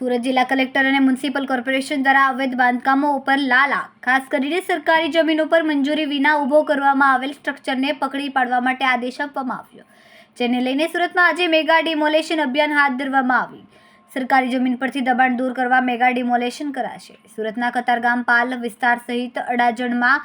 સુરત જિલ્લા કલેક્ટર અને municipal corporation દ્વારા અવૈધ બાંધકામો ઉપર લાલા, ખાસ કરીને સરકારી જમીન ઉપર મંજૂરી વિના ઊભો કરવામાં આવેલ સ્ટ્રક્ચરને પકડી પાડવા માટે આદેશ આપવામાં આવ્યો, જેને લઈને સુરતમાં આજે મેગા ડિમોલેશન અભિયાન હાથ ધરવામાં આવ્યું. સરકારી જમીન પરથી દબાણ દૂર કરવા મેગા ડિમોલેશન કરાશે. સુરતના કતારગામ પાલ વિસ્તાર સહિત અડાજણમાં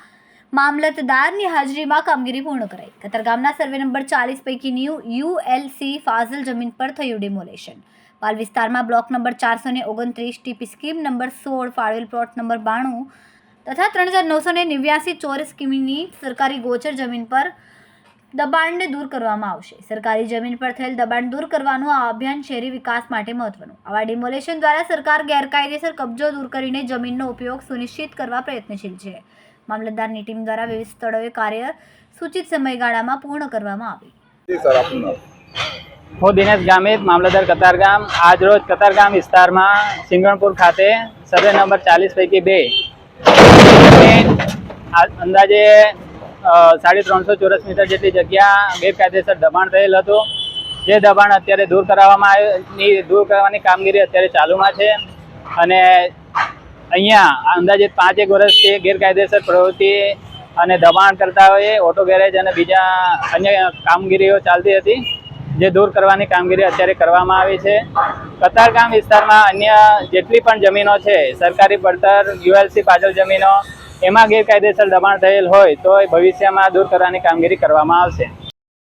મામલતદારની હાજરીમાં કામગીરી પૂર્ણ કરાઈ. કતારગામના સર્વે નંબર ચાલીસ પૈકીની યુએલસી ફાઝલ જમીન પર થયું ડિમોલેશન પાલ વિસ્તારમાં બ્લોક નંબર ચારસો ને ઓગણત્રીસ, ટીપી સ્કીમ નંબર સોળ, ફાળવેલ પ્લોટ નંબર બાણું તથા ત્રણ હજાર નવસો ને નેવ્યાસી ચોરસ કિમીની સરકારી ગોચર જમીન પર દબાણને દૂર કરવામાં આવશે. સરકારી જમીન પર થયેલ દબાણ દૂર કરવાનું આ અભિયાન શહેરી વિકાસ માટે મહત્વનું. આવા ડિમોલેશન દ્વારા સરકાર ગેરકાયદેસર કબજો દૂર કરીને જમીનનો ઉપયોગ સુનિશ્ચિત કરવા પ્રયત્નશીલ છે. મામલતદારની ટીમ દ્વારા વિવિધ સ્થળોએ કાર્ય સૂચિત સમયગાળામાં પૂર્ણ કરવામાં આવી. હું દિનેશ ગામિત, મામલતદાર કતારગામ. આજ રોજ કતારગામ વિસ્તારમાં સિંગણપુર ખાતે સર્વે નંબર ચાલીસ પૈકી બે. અંદાજે સાડી ત્રણસો ચોરસ મીટર જેટલી જગ્યા ગેરકાયદેસર દબાણ થયેલ હતું. જે દબાણ અત્યારે દૂર કરાવવામાં આવ્યું દૂર કરવાની કામગીરી અત્યારે ચાલુમાં છે. અને અહીંયા અંદાજે પાંચેક વર્ષથી ગેરકાયદેસર પ્રવૃત્તિ અને દબાણ કરતા હોય ઓટો ગેરેજ અને બીજા અન્ય કામગીરીઓ ચાલતી હતી. જે દૂર કરવાની કામગીરી અત્યારે કરવામાં આવી છે. કતારગામ વિસ્તારમાં અન્ય જેટલી પણ જમીનો છે, સરકારી પડતર, યુએલસી પાછળ જમીનો, એમાં ગેરકાયદેસર દબાણ થયેલ હોય તો એ ભવિષ્યમાં દૂર કરવાની કામગીરી કરવામાં આવશે.